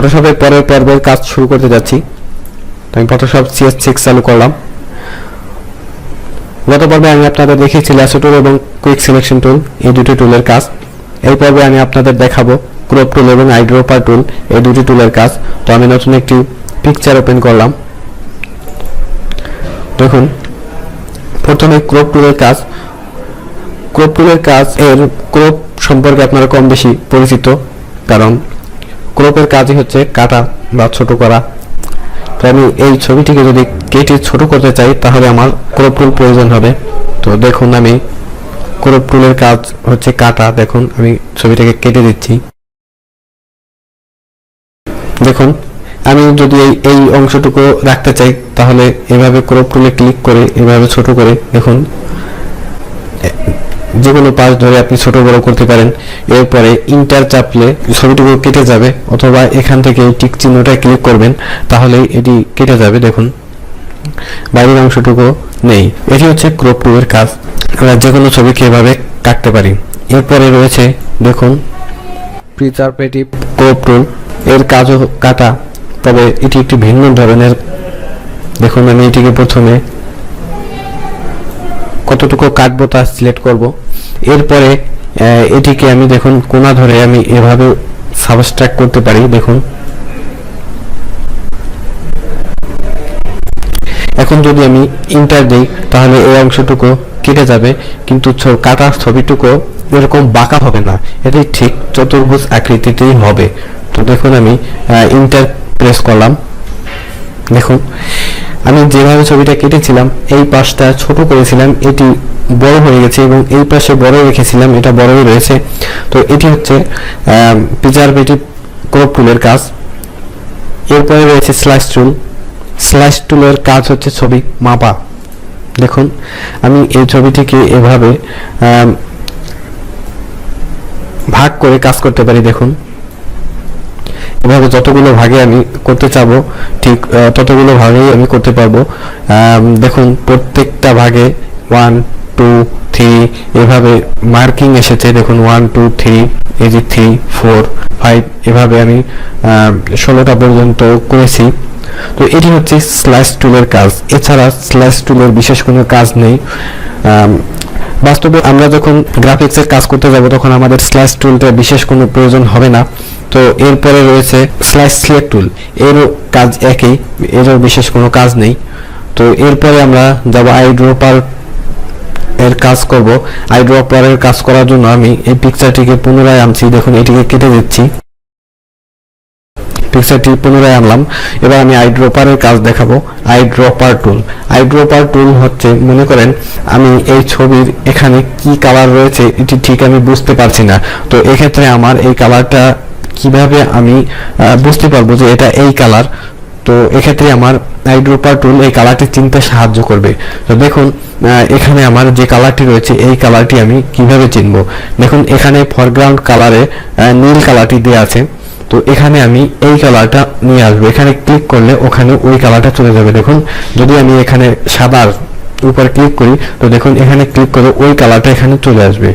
ফটোশপের পরের পর্বের কাজ শুরু করতে যাচ্ছি। তো আমি ফটোশপ সিএস সিক্স চালু করলাম। গত পর্বে আমি আপনাদের দেখিয়েছি ল্যাসো টুল এবং কুইক সিলেকশন টুল এই দুটি টুলের কাজ। এই পর্বে আমি আপনাদের দেখাবো ক্রপ টুল এবং আইড্রোপার টুল এই দুটি টুলের কাজ। তো আমি নতুন একটি পিকচার ওপেন করলাম। দেখুন, প্রথমে ক্রপ টুলের কাজ। ক্রপ টুলের কাজ, এর ক্রপ সম্পর্কে আপনারা কম বেশি পরিচিত, কারণ ক্রপের কাজই হচ্ছে কাটা বা ছোট করা। তো আমি এই ছবিটিকে যদি কেটে ছোট করতে চাই, তাহলে আমার ক্রপ টুল প্রয়োজন হবে। তো দেখুন আমি ক্রপ টুলের কাজ হচ্ছে কাটা। দেখুন, আমি ছবিটাকে কেটে দিচ্ছি। দেখুন, আমি যদি এই এই অংশটুকু রাখতে চাই, তাহলে এভাবে ক্রপ টুলে ক্লিক করে, এভাবে ছোট করে দেখুন। যে কোনো পাশ ধরে আপনি ছোট বড় করতে পারেন। এরপরে ইন্টার চাপলে ছবিটুকু কেটে যাবে অথবা এখান থেকে এই টিক চিহ্নটা ক্লিক করবেন তাহলে এটি কেটে যাবে, দেখুন। বাইরের অংশটুকু নেই। এটি হচ্ছে ক্রপ টুলের কাজ। আমরা যে কোনো ছবিকে এভাবে কাটতে পারি। এরপরে রয়েছে, দেখুন প্রিজারভেটিভ ক্রপ টুল এর কাজও কাটা, তবে এটি একটি ভিন্ন ধরনের, দেখুন আমি এটিকে প্রথমে কতটুকু কাটবো তা সিলেক্ট করব। এরপরে এটিকে আমি দেখুন, কোনা ধরে আমি এভাবে সাবস্ট্রাক্ট করতে পারি, দেখুন। এখন যদি আমি ইন্টার দিই, তাহলে এই অংশটুকু কেটে যাবে, কিন্তু কাটার ছবিটুকু এরকম বাঁকা হবে না। এটি ঠিক চতুর্ভুজ আকৃতিতেই হবে। তো দেখুন আমি ইন্টার প্রেস করলাম। দেখুন আমি যেভাবে ছবিটা কেটেছিলাম, এই পাশটা ছোট করেছিলাম, এটি বড় হয়ে গেছে এবং এই পাশে বড় রেখেছিলাম, এটা বড়ই রয়েছে। তো এটি হচ্ছে প্রিজারভেটিভ ক্রপ টুলের কাজ। এরপরে রয়েছে স্লাইস টুল স্লাইস টুলের কাজ হচ্ছে ছবি মাপা। দেখুন, আমি এই ছবিটিকে এভাবে ভাগ করে কাজ করতে পারি, দেখুন। এভাবে যতগুলো ভাগে আমি করতে চাবো, ঠিক ততগুলো ভাগেই আমি করতে পারব। দেখুন, প্রত্যেকটা ভাগে ওয়ান টু থ্রি এভাবে মার্কিং এসেছে, দেখুন ওয়ান টু থ্রি এই যে থ্রি ফোর ফাইভ এভাবে আমি ষোলোটা পর্যন্ত করেছি। তো এটি হচ্ছে স্ল্যাশ টুলের কাজ। এছাড়া স্ল্যাশ টুলের বিশেষ কোনো কাজ নেই। বাস্তবে আমরা যখন গ্রাফিক্সের কাজ করতে যাব, তখন আমাদের স্ল্যাশ টুলটা বিশেষ কোনো প্রয়োজন হবে না। তো এরপরে রয়েছে স্ল্যাশ সিলেক্ট টুল এরও কাজ একই, এরও বিশেষ কোনো কাজ নেই। তো এরপরে আমরা যাব আইড্রোপার এর কাজ করব। আইড্রোপারের কাজ করার জন্য আমি এই পিকচারটিকে পুনরায় আনছি। দেখুন, এটিকে কেটে দিচ্ছি। পিকচারটি পুনরায় আনলাম। এবার আমি আইড্রোপারের কাজ দেখাবো। আইড্রোপার টুল আইড্রোপার টুল হচ্ছে, মনে করেন, আমি এই ছবির এখানে কি কালার রয়েছে, এটি ঠিক আমি বুঝতে পারছি না। তো এক্ষেত্রে আমার এই কালারটা কীভাবে আমি বুঝতে পারব যে এটা এই কালার তো এক্ষেত্রে আমার আইড্রোপার টুল এই কালারটি চিনতে সাহায্য করবে। তো দেখুন এখানে আমার যে কালারটি রয়েছে, এই কালারটি আমি কীভাবে চিনব? দেখুন, এখানে ফরগ্রাউন্ড কালারে নীল কালারটি দেওয়া আছে। তো এখানে আমি এই কালারটা নিয়ে আসব। এখানে ক্লিক করলে ওখানে ওই কালারটা চলে যাবে। দেখুন, যদি আমি এখানে সাদার উপর ক্লিক করি, তো দেখুন, এখানে ক্লিক করে ওই কালারটা এখানে চলে আসবে।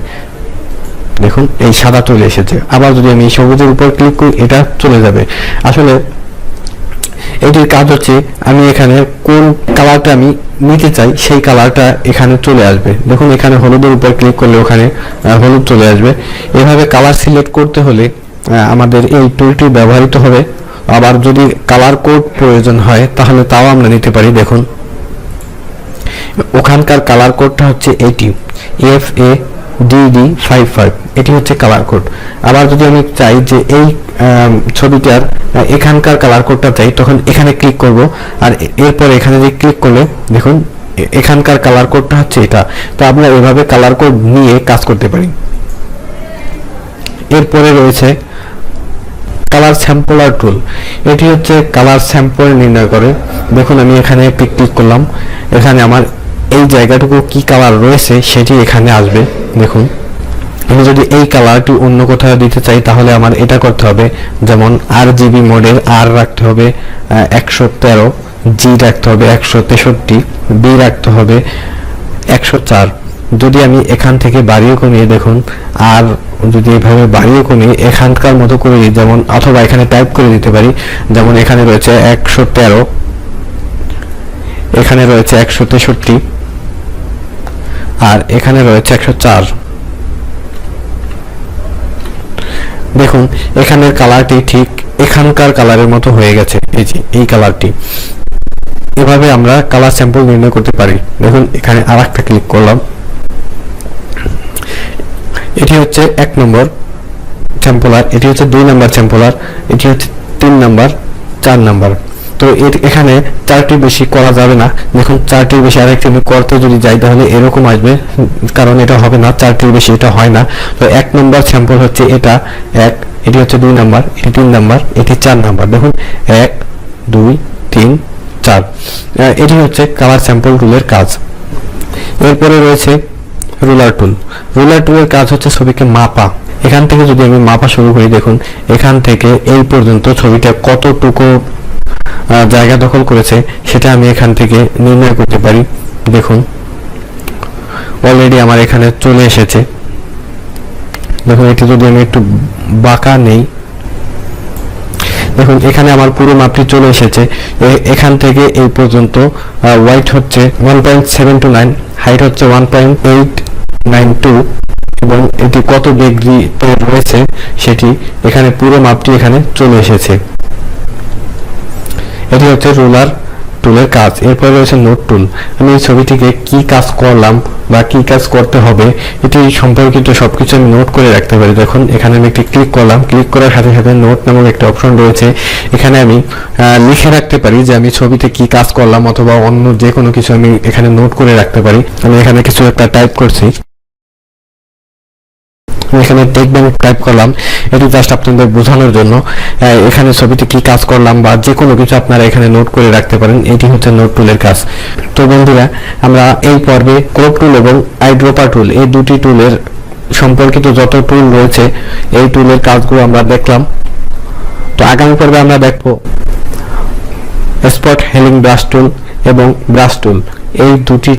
দেখুন, এই সাদা চলে এসেছে। আবার যদি আমি সবুজের উপর ক্লিক করি, এটা চলে যাবে। আসলে এটির কাজ হচ্ছে, আমি এখানে কোন কালারটা আমি নিতে চাই, সেই কালারটা এখানে চলে আসবে। দেখুন, এখানে হলুদের উপর ক্লিক করলে ওখানে হলুদ চলে আসবে। এভাবে কালার সিলেক্ট করতে হলে আমাদের এই টুলটি ব্যবহৃত হবে। আবার যদি কালার কোড প্রয়োজন হয়, তাহলে তাও আমরা নিতে পারি, দেখুন। ওখানকার কালার কোডটা হচ্ছে এটি F A DD five five এটি হচ্ছে কালার কোড আবার যদি আমি চাই যে এই ছবিটার এখানকার কালার কোডটা চাই, তখন এখানে ক্লিক করব। আর এরপর এখানে যে ক্লিক করলে, দেখুন এখানকার কালার কোডটা হচ্ছে এটা। তো আমরা এভাবে কালার কোড নিয়ে কাজ করতে পারি। এরপরে রয়েছে কালার স্যাম্পলার টুল এটি হচ্ছে কালার স্যাম্পল নির্ণয় করে। দেখুন, আমি এখানে ক্লিক করলাম। এখানে আমার এই জায়গাটুকু কি কালার রয়েছে, সেটি এখানে আসবে। দেখুন। আমি যদি এই কালারটি অন্য কোথাও দিতে চাই, তাহলে আমার এটা করতে হবে। যেমন আর জিবি মোডের আর রাখতে হবে একশো তেরো জি রাখতে হবে, একশো তেষট্টি বি রাখতে হবে, একশো চার। যদি আমি এখান থেকে বাড়িয়ে কমিয়ে, দেখুন, আর যদি এভাবে বাড়িয়ে কমিয়ে এখানকার মতো করে দিই, যেমন অথবা এখানে টাইপ করে দিতে পারি, যেমন এখানে রয়েছে একশো তেরো, এখানে রয়েছে একশো তেষট্টি আর এখানে রয়েছে একশো চার। দেখুন, এখানের কালারটি ঠিক এখানকার কালারের মতো হয়ে গেছে। এই যে, এই কালারটি। এভাবে আমরা কালার স্যাম্পল নির্ণয় করতে পারি। দেখুন, এখানে আর একটা ক্লিক করলাম। এটি হচ্ছে এক নম্বর স্যাম্পলার, এটি হচ্ছে দুই নম্বর স্যাম্পলার, এটি হচ্ছে তিন নম্বর, চার নম্বর। তো এর- এখানে চারটির বেশি করা যাবে না। দেখুন, চারটির বেশি আরেকটি আমি করতে যদি যাই, তাহলে এরকম আসবে, কারণ এটা হবে না, চারটির বেশি এটা হয় না। তো এক নম্বর স্যাম্পল হচ্ছে এটা, এক, এটি হচ্ছে দুই নাম্বার, এটি তিন নাম্বার, এটি চার নাম্বার। দেখুন, এক, দুই, তিন, চার। এটি হচ্ছে কালার স্যাম্পল টুলের কাজ। এরপরে রয়েছে রুলার টুল রুলার টুলের কাজ হচ্ছে ছবিকে মাপা। এখান থেকে যদি আমি মাপা শুরু করি, দেখুন, এখান থেকে এই পর্যন্ত ছবিটা কতটুকু জায়গা দখল করেছে, সেটা আমি এখান থেকে নির্ণয় করতে পারি। দেখুন অলরেডি আমার এখানে চলে এসেছে। দেখুন, এটি যদি আমি একটু বাঁকা নেই। দেখুন, এখানে আমার পুরো মাপটি চলে এসেছে। এখান থেকে এই পর্যন্ত ওয়াইট হচ্ছে one point seven two nine height হচ্ছে one point eight nine two এবং এটি কত ডিগ্রিতে রয়েছে, সেটি এখানে পুরো মাপটি এখানে চলে এসেছে। এটি হচ্ছে রুলার টুলের কাজ। এরপরে রয়েছে নোট টুল। আমি এই ছবিটিকে কি কাজ করলাম বা কি কাজ করতে হবে, এটি সম্পর্কিত সবকিছু আমি নোট করে রাখতে পারি। দেখুন, এখানে আমি একটি ক্লিক করলাম। ক্লিক করার সাথে সাথে নোট নামক একটা অপশন রয়েছে। এখানে আমি লিখে রাখতে পারি যে আমি ছবিতে কি কাজ করলাম অথবা অন্য যে কোনো কিছু আমি এখানে নোট করে রাখতে পারি। আমি এখানে কিছু একটা টাইপ করছি। এখানে দেখবেন টাইপ করলাম। এটি জাস্ট আপনাদের বোঝানোর জন্য। এখানে ছবিতে কি কাজ করলাম বা যে কোনো কিছু আপনারা এখানে নোট করে রাখতে পারেন। এটি হচ্ছে নোট টুলের কাজ। তো বন্ধুরা, আমরা এই পর্বে ক্রপ টুল এবং আইড্রোপা টুল এই দুটি টুলের সম্পর্কিত যত টুল রয়েছে, এই টুলের কাজগুলো আমরা দেখলাম। তো আগামী পর্বে আমরা দেখব স্পট হেলিং ব্রাশ টুল এবং ব্রাশ টুল এই দুটি